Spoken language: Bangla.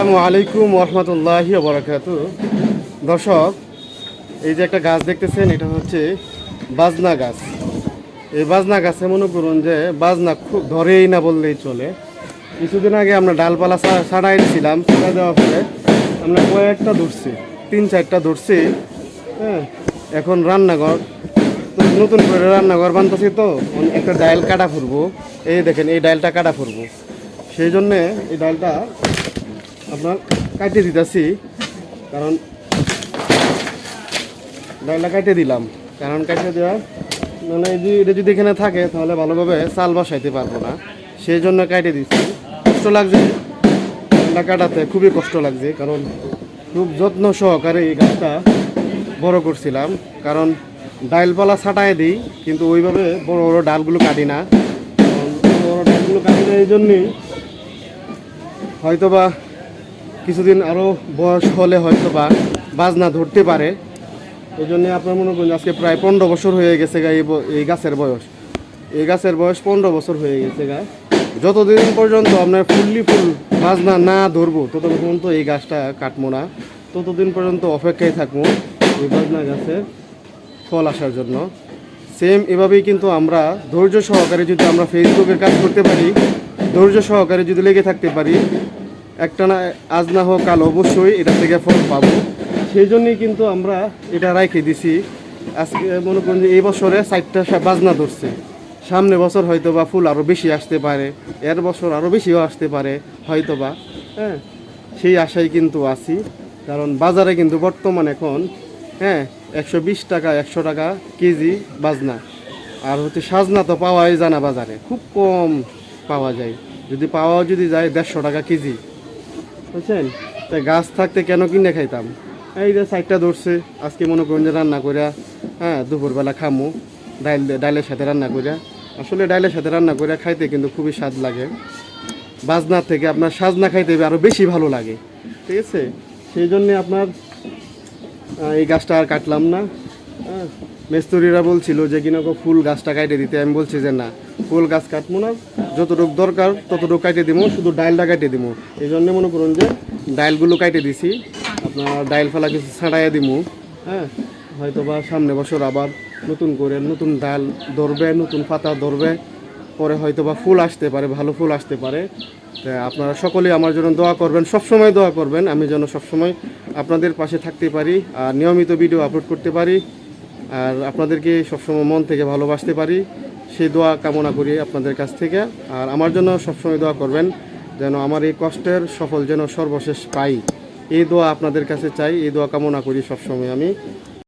আসসালামু আলাইকুম রহমতুল্লাহি বরাকাত দর্শক, এই যে একটা গাছ দেখতেছেন, এটা হচ্ছে বাজনা গাছ। এই বাজনা গাছে মনে করুন যে বাজনা খুব ধরেই না বললেই চলে। কিছুদিন আগে আমরা ডালপালা ছাড়াই দিয়েছিলাম ছাড়া দেওয়ার পরে আমরা কয়েকটা ধরছি, তিন চারটা ধরছি হ্যাঁ এখন রান্নাঘর, তো নতুন করে রান্নাঘর বানতেছি তো, একটা ডাইল কাটা ফুরবো। এই দেখেন, এই ডাইলটা কাটা ফুরবো। সেই জন্যে এই ডালটা আপনার কাটিয়ে দিতেছি, কারণ ডালটা কাটিয়ে দিলাম। কারণ কাটিয়ে দেওয়া মানে যদি এটা যদি এখানে থাকে, তাহলে ভালোভাবে চাল বসাইতে পারব না। সেই জন্য কাটিয়ে দিচ্ছি কষ্ট লাগছে ডালটা কাটাতে, খুবই কষ্ট লাগছে, কারণ খুব যত্ন সহকারে এই গাছটা বড় করছিলাম। কারণ ডালপালা ছাটাই দিই, কিন্তু ওইভাবে বড় বড় ডালগুলো কাটি না। বড় ডালগুলো কাটি না এই জন্যই হয়তোবা কিছুদিন আরও বয়স হলে হয়তোবা বাজনা ধরতে পারে। এই জন্য আপনার মনে করুন আজকে প্রায় পনেরো বছর হয়ে গেছে গা এই গাছের বয়স। এই গাছের বয়স পনেরো বছর হয়ে গেছে গা। যতদিন পর্যন্ত আপনার ফুললি ফুল বাজনা না ধরবো, ততদিন পর্যন্ত এই গাছটা কাটবো না। ততদিন পর্যন্ত অপেক্ষায় থাকব এই বাজনা গাছের ফল আসার জন্য। সেম এভাবেই কিন্তু আমরা ধৈর্য সহকারে যদি আমরা ফেসবুকের কাজ করতে পারি, ধৈর্য সহকারে যদি লেগে থাকতে পারি একটা না আজ না হোক, কাল অবশ্যই এটা থেকে ফল পাবো। সেই জন্যই কিন্তু আমরা এটা রাইখে দিছি। আজকে মনে করুন যে এই বছরে সাইটটা বাজনা ধরছে। সামনে বছর হয়তো বা ফুল আরও বেশি আসতে পারে, এর বছর আরও বেশিও আসতে পারে হয়তো বা হ্যাঁ? সেই আশায় কিন্তু আছি। কারণ বাজারে কিন্তু বর্তমান এখন হ্যাঁ একশো বিশ টাকা, একশো টাকা কেজি বাজনা। আর হচ্ছে সাজনা তো পাওয়াই জানা বাজারে, খুব কম পাওয়া যায়। যদি পাওয়া যদি যায় দেড়শো টাকা কেজি। বুঝছেন? তাই গাছ থাকতে কেন কিনে খাইতাম? এই যে সাইডটা ধরছে, আজকে মনে করুন যে রান্না করিয়া হ্যাঁ দুপুরবেলা খামো, ডাইল ডাইলের সাথে রান্না করিয়া আসলে ডাইলের সাথে রান্না করিয়া খাইতে কিন্তু খুবই স্বাদ লাগে। বাজনার থেকে আপনার সাজনা খাইতে আরও বেশি ভালো লাগে। ঠিক আছে? সেই জন্যে আপনার এই গাছটা আর কাটলাম না। মিস্ত্রিরা বলছিল যে কিনা ফুল গাছটা কাটে দিতে। আমি বলছি যে না, ফুল গাছ কাটবো না, যতটুকু দরকার ততটুকু কাটে দিব শুধু ডাইলটা কাটে দিব এই জন্য মনে করুন যে ডাইলগুলো কাটে দিছি, আপনার ডাইল ফেলা কিছু ছাড়াইয়া দিব হ্যাঁ? হয়তো বা সামনে বছর আবার নতুন করে নতুন ডাল ধরবে, নতুন পাতা ধরবে, পরে হয়তো বা ফুল আসতে পারে, ভালো ফুল আসতে পারে। তা আপনারা সকলেই আমার জন্য দোয়া করবেন, সবসময় দোয়া করবেন, আমি যেন সবসময় আপনাদের পাশে থাকতে পারি আর নিয়মিত ভিডিও আপলোড করতে পারি। আর আপনাদেরকে সবসময় মন থেকে ভালোবাসতে পারি। সেই দোয়া কামনা করি আপনাদের কাছ থেকে। আর আমার জন্য সবসময় দোয়া করবেন যেন আমার এই কষ্টের সফল যেন সর্বশেষ পাই। এই দোয়া আপনাদের কাছে চাই, এই দোয়া কামনা করি সবসময় আমি।